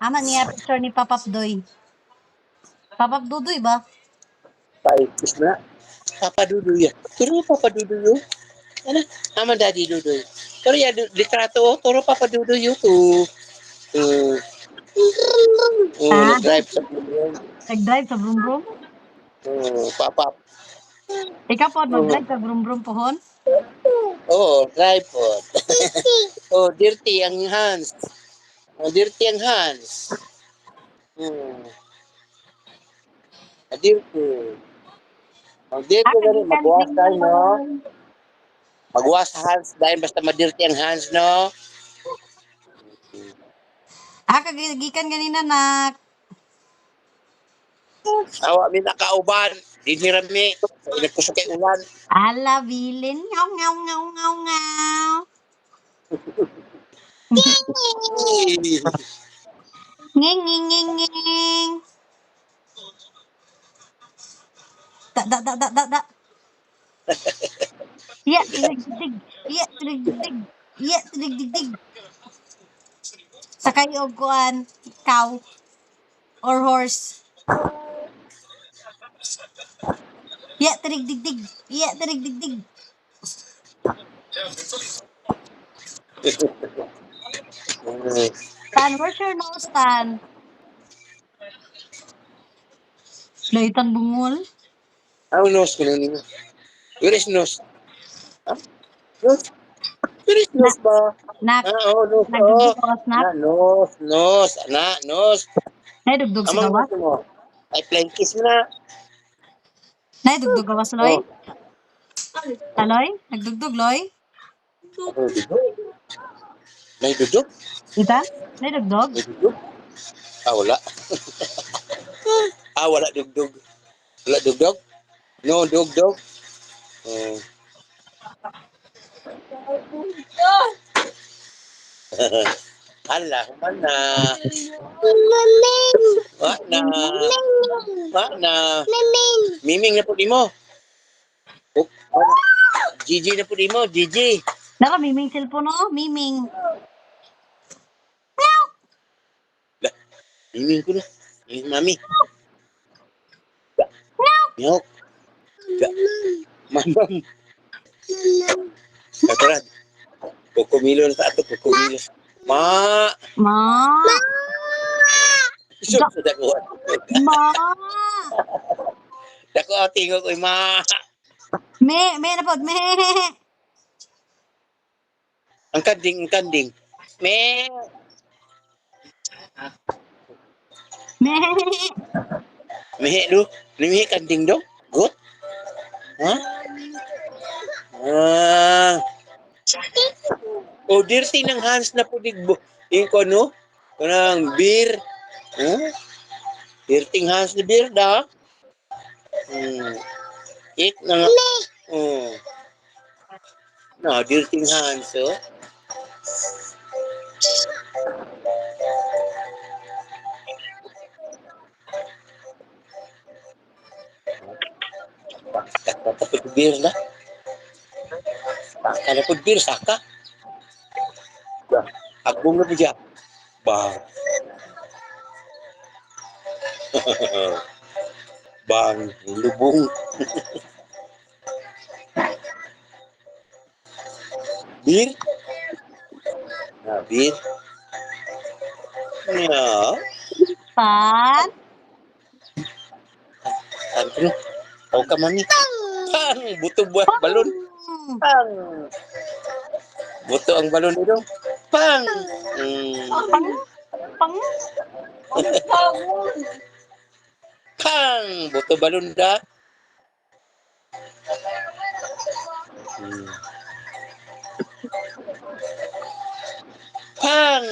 Ama niya picture ni Papap Doy. Papap Dudoy ba? Paipis na. Papa Dudu ya. Turo Papa Dudu yo. Ano? Ama Daddy Dudu. Turo ya du- litrato. Turo Papa Dudu yo to. To. Oh, Ah. nag-drive sa buwan. Nag-drive sa brum brum? Oh, Papa. Ikaw po, nag-drive sa brum brum pohon? Oh, drive po. oh, dirty ang hands. Oh, dirty ang hands. Hmm. Ah, dirty. Ang dirty Ah, na rin, magwash tayo, no? Magwash hands dahil basta madirty ang hands, no? Ah, kagigikan ganina na Awa mi nakauban. Dinirami. Nagkusok kay ulan. ala bilin. Ngaw, ngaw, ngaw, ngaw, ngaw. Nging, nging, nging, nging. Da, da, da, da, da, da. Iya, tirig, dig. Iya, tirig, dig. Iya, tirig, dig, dig. Sakay og kuan, cow or horse. Iya, tirig, dig, dig. Iya, tirig, dig, dig. Stan, where's your nose, Stan? Laitan bungol. Ang nose ko na ninyo. Where is nose? Huh? Nose? Where is nose ba? Nak, Ah, oh, nose. Oh. nagdugdug ka Na, nak. nose, nose. Na, nose. Naidugdug sa nose mo. Ay, plain kiss mo na. Naidugdug gawas, Loy. Oh. Taloy? Nagdugdug, Loy? Oh, dudog. May? Ita? Naidugdog? May dudog? Ah, wala. ah, wala dugdog. Wala dugdog? No, dugdog. Oh. Hala, man na. Wa na. Wa na. Miming na po di mo. Oh? Gigi na po di mo, Gigi. Naka, miming cellphone, no? Miming. Miming ko na. Miming mami. Nyok. Mamam. Katarad. Kukumilo na sa ato, kukumilo. Ma! Ma! Iso sa dako. Ma! Dako ating ko, ma! Me, me na po, me. Ang kanding, ang kanding. Me! Me. Mihi do. Mihi kanding do. Good. Ha? Ah. O dirty ng hands na po digbo. Yung ko no? Kanang beer. Ha? Dirty hands na beer da. Hmm. Ik na nga. Oh. No, dirty hands oh. Tapos beer na. Saka po beer, saka. Na po siya. Bang. Bang, lubong. beer? Na, beer? Ya. Pan. Ko? Huwag ka Pang! Buto buhat balon. Pang! Buto ang balon ito. Pang! Mm. Pang. Pang. Pang! Buto balon da. Hmm. Pang!